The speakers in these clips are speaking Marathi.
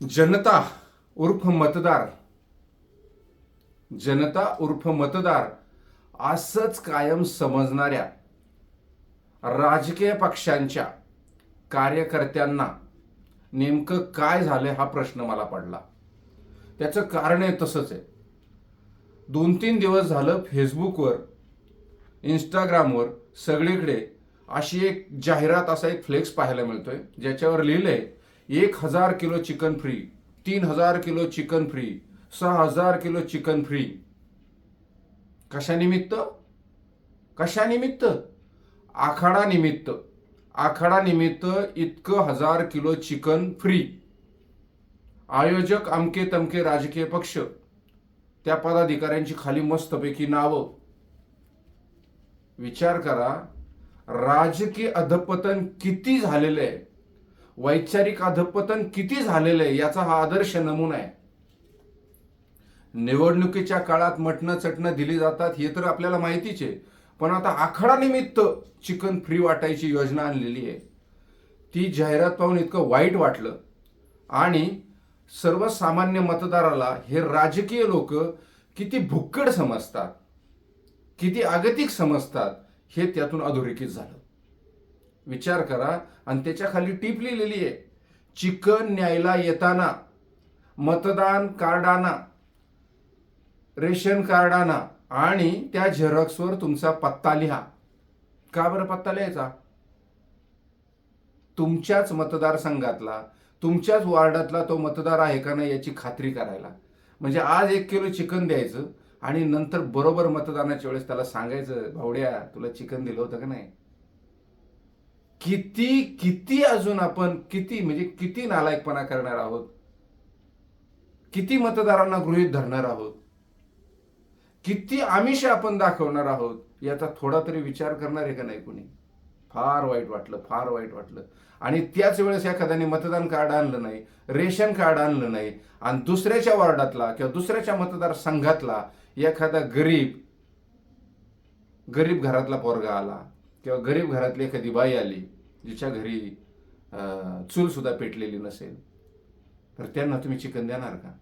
जनता उर्फ मतदार. जनता उर्फ मतदार असंच कायम समजणाऱ्या राजकीय पक्षांच्या कार्यकर्त्यांना नेमकं काय झालं हा प्रश्न मला पडला. त्याचं कारण आहे तसंच आहे. दोन तीन दिवस झालं फेसबुकवर इंस्टाग्रामवर सगळीकडे अशी एक जाहिरात असा एक फ्लेक्स पाहायला मिळतोय ज्याच्यावर लिहिलंय एक हजार किलो चिकन फ्री तीन हजार किलो चिकन फ्री सहा हजार किलो चिकन फ्री. कशानिमित्त? कशानिमित्त? आखाडा निमित्त आखाडा निमित्त इतकं हजार किलो चिकन फ्री. आयोजक अमके तमके राजकीय पक्ष. त्या पदाधिकाऱ्यांची खाली मस्तपैकी नावं. विचार करा राजकीय अधपतन किती झालेलं आहे? वैचारिक अधपतन किती झालेलं आहे याचा हा आदर्श नमुना आहे. निवडणुकीच्या काळात मटणं चटणं दिली जातात हे तर आपल्याला माहितीच आहे. पण आता आखाडा निमित्त चिकन फ्री वाटायची योजना आणलेली आहे. ती जाहिरात पाहून इतकं वाईट वाटलं. आणि सर्वसामान्य मतदाराला हे राजकीय लोक किती भुक्कड समजतात किती आगतिक समजतात हे त्यातून अधोरेखित झालं. विचार करा आणि त्याच्याखाली टीप लिहिलेली आहे. चिकन न्यायला येताना मतदान कार्डाना रेशन कार्डाना आणि त्या झेरॉक्सवर तुमचा पत्ता लिहा. का बरं पत्ता लिहायचा? तुमच्याच मतदारसंघातला तुमच्याच वार्डातला तो मतदार आहे का नाही याची खात्री करायला. म्हणजे आज एक किलो चिकन द्यायचं आणि नंतर बरोबर मतदानाच्या वेळेस त्याला सांगायचं भावड्या तुला चिकन दिलं होतं का नाही? किती किती अजून आपण किती म्हणजे किती नालायकपणा करणार आहोत? किती मतदारांना गृहीत धरणार आहोत? किती आमिष आपण दाखवणार आहोत? याचा थोडा तरी विचार करणार आहे का नाही कुणी? फार वाईट वाटलं फार वाईट वाटलं. आणि त्याच वेळेस एखाद्याने मतदान कार्ड आणलं नाही रेशन कार्ड आणलं नाही आणि दुसऱ्याच्या वार्डातला किंवा दुसऱ्याच्या मतदारसंघातला एखादा गरीब गरीब घरातला पोरगा आला. किंवा गरीब घरातली एखादी बाई आली जिच्या घरी चूलसुद्धा पेटलेली नसेल तर त्यांना तुम्ही चिकन देणार का?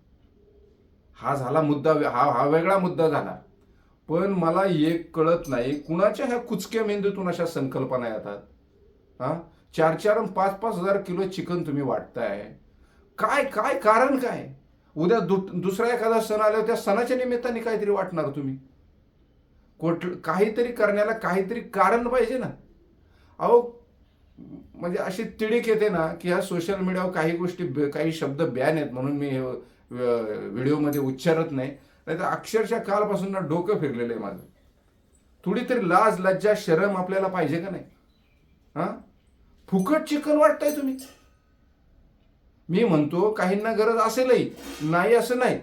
हा झाला मुद्दा हा हा वेगळा मुद्दा झाला. पण मला एक कळत नाही कुणाच्या ह्या कुचक्या मेंदूतून अशा संकल्पना येतात? हां? चार चार पाच पाच हजार किलो चिकन तुम्ही वाटताय. काय काय कारण काय? उद्या दु- दुसरा एखादा सण आल्यावर त्या सणाच्या निमित्ताने काहीतरी वाटणार तुम्ही. कोट काहीतरी करण्याला काहीतरी कारण पाहिजे ना. अहो म्हणजे अशी तिडीक येते ना की ह्या सोशल मीडियावर काही गोष्टी ब- काही शब्द बॅन आहेत म्हणून मी हे व्हिडिओमध्ये उच्चारत नाही. नाही तर अक्षरशः कालपासून ना डोकं फिरलेलं आहे माझं. थोडी तरी लाज लज्जा शरम आपल्याला पाहिजे का नाही? हां? फुकट चिकन वाटताय तुम्ही. मी म्हणतो काहींना गरज असेलही. नाही असं नाही.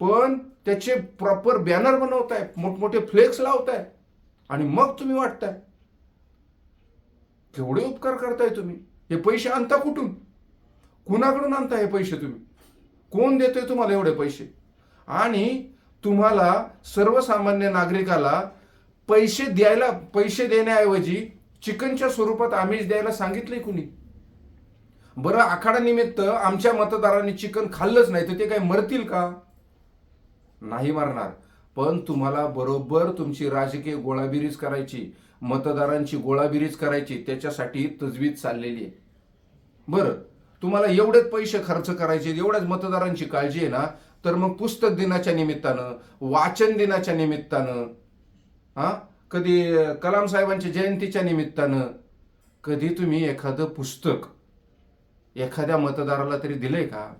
पण त्याचे प्रॉपर बॅनर बनवताय मोठमोठे फ्लेक्स लावताय. आणि मग तुम्ही वाटताय केवढे उपकार करताय तुम्ही? हे पैसे आणता कुठून? कुणाकडून आणता हे पैसे तुम्ही? कोण देतोय तुम्हाला एवढे पैसे? आणि तुम्हाला सर्वसामान्य नागरिकाला पैसे द्यायला पैसे देण्याऐवजी चिकनच्या स्वरूपात आमिष द्यायला सांगितलंय कुणी? बरं आखाडा निमित्त आमच्या मतदारांनी चिकन खाल्लंच नाही तर ते काय मरतील का? नाही मारणार. पण तुम्हाला बरोबर तुमची राजकीय गोळाबिरीज करायची मतदारांची गोळाबिरीज करायची त्याच्यासाठी तजवीज चाललेली आहे. बरं तुम्हाला एवढेच पैसे खर्च करायचे एवढ्याच मतदारांची काळजी आहे ना तर मग पुस्तक दिनाच्या निमित्तानं वाचन दिनाच्या निमित्तानं हा? कधी कलाम साहेबांच्या जयंतीच्या निमित्तानं कधी तुम्ही एखादं पुस्तक एखाद्या मतदाराला तरी दिलंय का?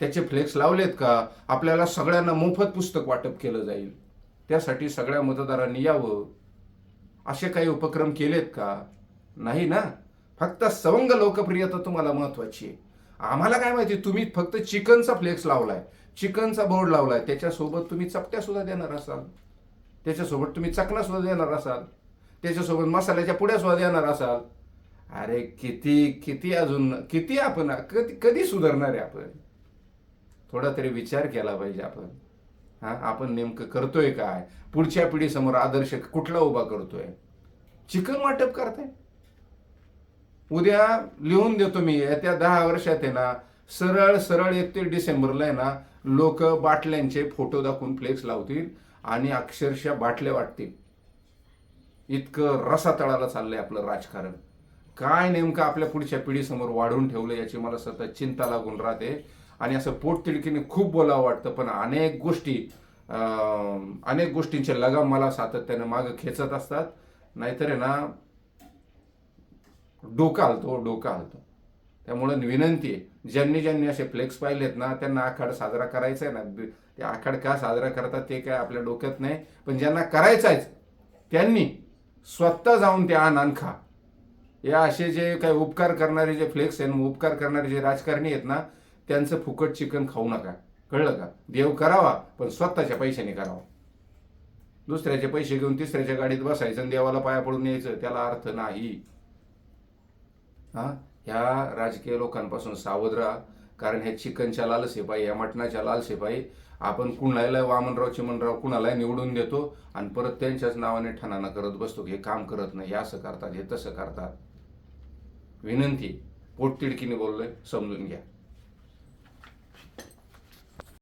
त्याचे फ्लेक्स लावलेत का? आपल्याला सगळ्यांना मोफत पुस्तक वाटप केलं जाईल. त्यासाठी सगळ्या मतदारांनी यावं. असे काही उपक्रम केलेत का? नाही ना? फक्त सवंग लोकप्रियता तुम्हाला महत्वाची आहे. आम्हाला काय माहिती तुम्ही फक्त चिकनचा फ्लेक्स लावलाय. चिकनचा बोर्ड लावलाय. त्याच्यासोबत तुम्ही चपट्या सुद्धा देणार असाल. त्याच्यासोबत तुम्ही चकना सुद्धा देणार असाल. त्याच्यासोबत मसाल्याच्या पुड्या सुद्धा देणार असाल. अरे किती किती अजून किती आपण कधी कधी सुधारणार आहे आपण? थोडा तरी विचार केला पाहिजे आपण. हा आपण नेमकं करतोय काय? पुढच्या पिढीसमोर आदर्श कुठला उभा करतोय? चिकन वाटप करताय. उद्या लिहून देतो मी येत्या दहा वर्षात आहे ना सरळ सरळ एकतीस डिसेंबरला आहे ना लोक बाटल्यांचे फोटो दाखवून फ्लेक्स लावतील आणि अक्षरशः बाटल्या वाटतील. इतकं रसातळाला चाललंय आपलं राजकारण. काय नेमकं आपल्या पुढच्या पिढीसमोर वाढून ठेवलं याची मला सतत चिंता लागून राहते. आणि असं पोटतिडकीने खूप बोलावं वाटतं पण अनेक गोष्टी अनेक गोष्टींचे लगाम मला सातत्याने मागं खेचत असतात. नाहीतर आहे ना डोका हलतो डोका हलतो. त्यामुळं विनंती आहे ज्यांनी ज्यांनी असे फ्लेक्स पाहिलेत ना त्यांना आखाड साजरा करायचा आहे ना. ते आखाड का साजरा करतात ते काय आपल्या डोक्यात नाही पण ज्यांना करायचं आहे त्यांनी स्वतः जाऊन ते आण खा या असे जे काही उपकार करणारे जे फ्लेक्स आहे उपकार करणारे जे राजकारणी आहेत ना त्यांचं फुकट चिकन खाऊ नका. कळलं का? देव करावा पण स्वतःच्या पैशाने करावा. दुसऱ्याचे पैसे घेऊन तिसऱ्याच्या गाडीत बसायचं आणि देवाला पाया पडून यायचं त्याला अर्थ नाही. हा? ह्या राजकीय लोकांपासून सावध राहा कारण ह्या चिकनच्या लालसेपाई या मटणाच्या लालसेपाई आपण कुणाला वामनराव चिमनराव कुणाला निवडून देतो आणि परत त्यांच्याच नावाने ठणाना करत बसतो. हे काम करत नाही हे असं करतात हे तसं करतात. विनंती पोटतिडकीने बोललोय समजून घ्या.